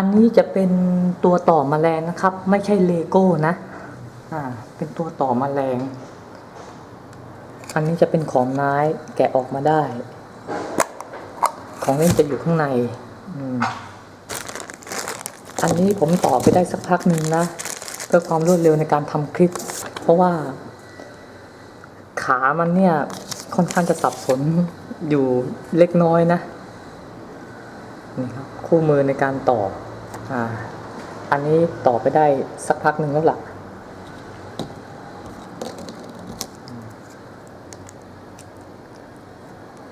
อันนี้จะเป็นตัวต่อแมลงนะครับ ไม่ใช่เลโก้นะ อ่า เป็นตัวต่อแมลง อันนี้จะเป็นของไม้แกะออกมาได้ ของเล่นจะอยู่ข้างใน อืมอันนี้ผมต่อไปได้สักพักหนึ่งนะ เพื่อความรวดเร็วในการทำคลิป เพราะว่า ขามันเนี่ย ค่อนข้างจะสับสนอยู่เล็กน้อยนะ นี่ครับ คู่มือในการต่อ อ่า อันนี้ต่อไปได้สักพักหนึ่งแล้วล่ะ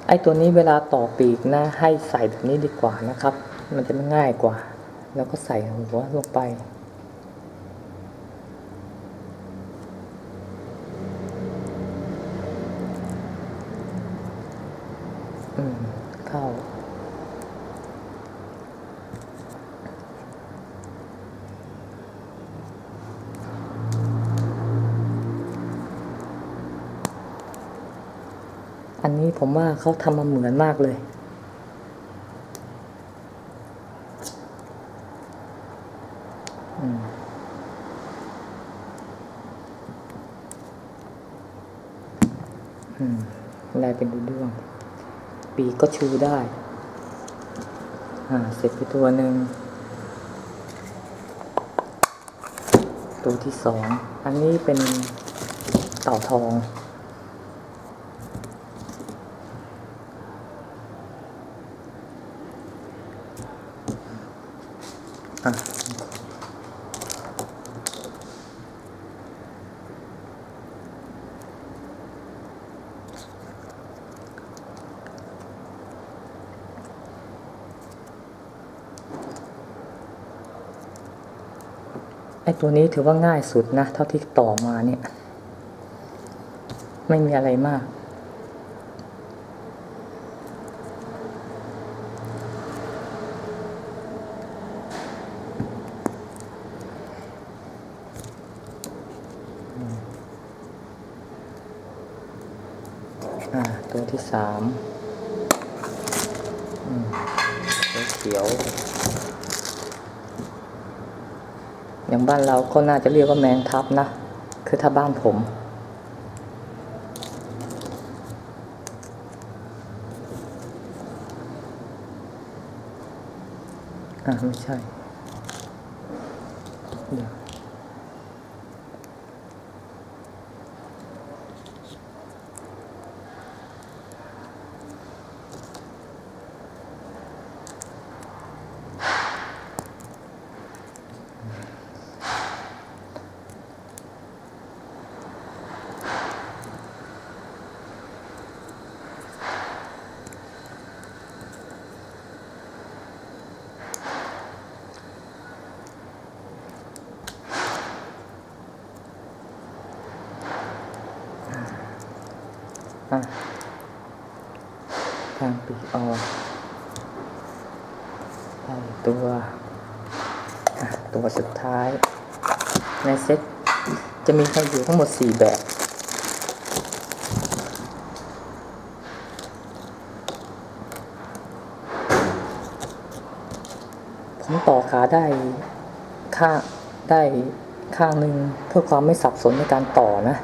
ไอ้ตัวนี้เวลาต่อปีกนะ ให้ใส่แบบนี้ดีกว่านะครับ มันจะง่ายกว่า แล้วก็ใส่หัวลงไป อืม เข้า อันนี้ผมว่าเขาทำมาเหมือนมากเลยอืมอืมลายเป็นดูด้วง ปีกก็ชูได้ อ่า เสร็จไปตัวหนึ่ง ตัวที่สอง อันนี้เป็นเต่าทอง อะไอตัวนี้ถือว่าง่ายสุดนะ เท่าที่ต่อมาเนี่ย ไม่มีอะไรมาก ที่สามเขียว อย่างบ้านเราก็น่าจะเรียกว่าแมงทับนะ คือถ้าบ้านผมอ่าไม่ใช่ เดี๋ยว อะทางปีออกตัวตัวสุดท้าย ในเซ็ตจะมีให้อยู่ทั้งหมด 4 แบบผมต่อขาได้ข้างได้ข้างหนึ่งเพื่อความไม่สับสนในการต่อนะ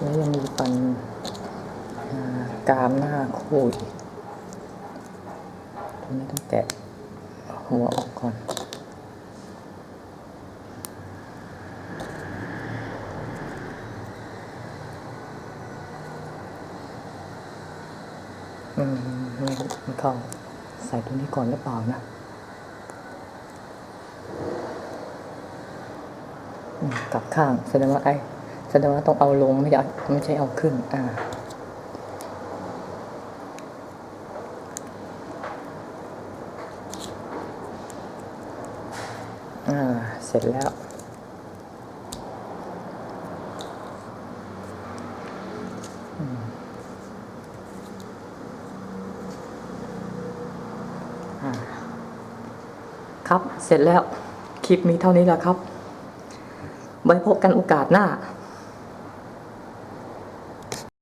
แล้วยังมีฟันกามหน้าคู่อีกตัวนี้ต้องแกะหัวออกก่อนอืมไม่เข้าใส่ตัวนี้ก่อนหรือเปล่านะกลับข้างแสดงว่าไอ้ ดงว่าต้องเอาลงไม่ใช่ไม่ใช่เอาขึ้น อ่า อ่า เสร็จแล้วอ่าครับ เสร็จแล้ว คลิปมีเท่านี้แหละครับ ไว้พบกันโอกาสหน้า